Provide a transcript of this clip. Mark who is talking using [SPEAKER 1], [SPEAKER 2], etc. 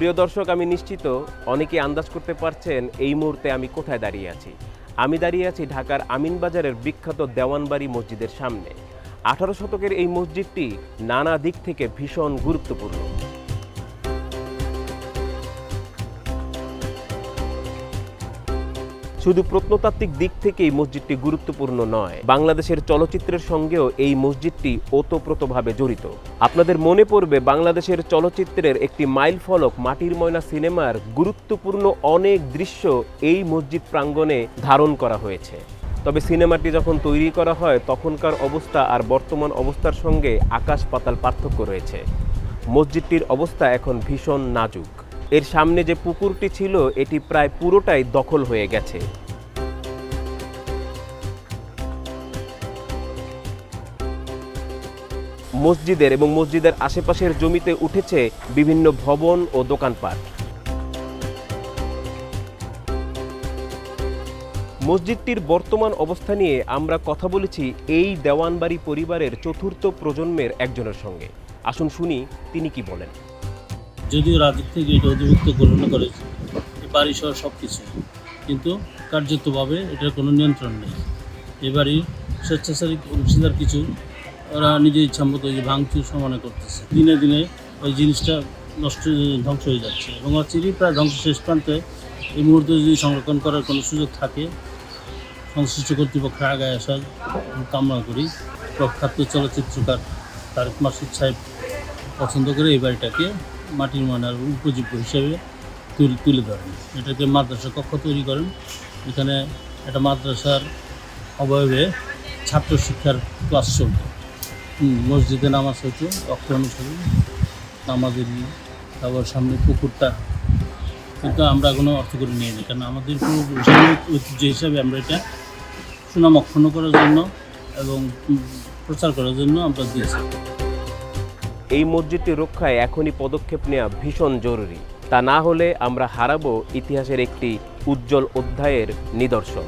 [SPEAKER 1] প্রিয় দর্শক, আমি নিশ্চিত অনেকে আন্দাজ করতে পারছেন এই মুহূর্তে আমি কোথায় দাঁড়িয়ে আছি। আমি দাঁড়িয়ে আছি ঢাকার আমিনবাজারের বিখ্যাত দেওয়ানবাড়ি মসজিদের সামনে। আঠারো শতকের এই মসজিদটি নানা দিক থেকে ভীষণ গুরুত্বপূর্ণ। শুধু প্রত্নতাত্ত্বিক দিক থেকেই মসজিদটি গুরুত্বপূর্ণ নয়। বাংলাদেশের চলচ্চিত্রের সঙ্গেও এই মসজিদটি ওতপ্রোতভাবে জড়িত। আপনাদের মনে পড়বে বাংলাদেশের চলচ্চিত্রের একটি মাইল ফলক মাটির ময়না সিনেমার গুরুত্বপূর্ণ অনেক দৃশ্য এই মসজিদ প্রাঙ্গণে ধারণ করা হয়েছে। তবে সিনেমাটি যখন তৈরি করা হয়, তখনকার অবস্থা আর বর্তমান অবস্থার সঙ্গে আকাশ পাতাল পার্থক্য রয়েছে। মসজিদটির অবস্থা এখন ভীষণ নাজুক। এর সামনে যে পুকুরটি ছিল, এটি প্রায় পুরোটাই দখল হয়ে গেছে। মসজিদের এবং মসজিদের আশেপাশের জমিতে উঠেছে বিভিন্ন ভবন ও দোকানপাট। মসজিদটির বর্তমান অবস্থা নিয়ে আমরা কথা বলেছি এই দেওয়ানবাড়ি পরিবারের চতুর্থ প্রজন্মের একজনের সঙ্গে। আসুন শুনি তিনি কি বলেন।
[SPEAKER 2] যদিও রাজ্য থেকে এটা অধিভুক্ত ঘোষণা করেছে বাড়ি সহ সব কিছু। কিন্তু কার্যতভাবে এটার কোনো নিয়ন্ত্রণ নেই। এই বাড়ির স্বেচ্ছাচারী অংশীদার কিছু, ওরা নিজের ইচ্ছা মতো যে ভাঙচুর সমানে করতেছে। দিনে দিনে ওই জিনিসটা নষ্ট, ধ্বংস হয়ে যাচ্ছে। এবং অচিরেই প্রায় ধ্বংস শেষ প্রান্তে এই মুহূর্তে যদি সংরক্ষণ করার কোনো সুযোগ থাকে, সংশ্লিষ্ট কর্তৃপক্ষের আগায় আসার কামনা করি। প্রখ্যাত চলচ্চিত্রকার তারেক মাসুদ সাহেব পছন্দ করে এই বাড়িটাকে মাটির ময়নার উপযোগ্য হিসেবে তুলে ধরেন। এটাকে মাদ্রাসা কক্ষ তৈরি করেন। এখানে একটা মাদ্রাসার অবয়বে ছাত্র শিক্ষার ক্লাস চলত মসজিদে নামাজ হতো অক্ষ অনুসারে নামাজের তারপর সামনে পুকুরটা। কিন্তু আমরা কোনো অর্থ করে নিয়ে নিই, কারণ আমাদের ঐতিহ্য হিসাবে আমরা এটা সুনাম অক্ষুণ্ণ করার জন্য এবং প্রচার করার জন্য আমরা দিয়েছি।
[SPEAKER 1] এই মসজিদটি রক্ষায় এখনই পদক্ষেপ নেওয়া ভীষণ জরুরি। তা না হলে আমরা হারাবো ইতিহাসের একটি উজ্জ্বল অধ্যায়ের নিদর্শন।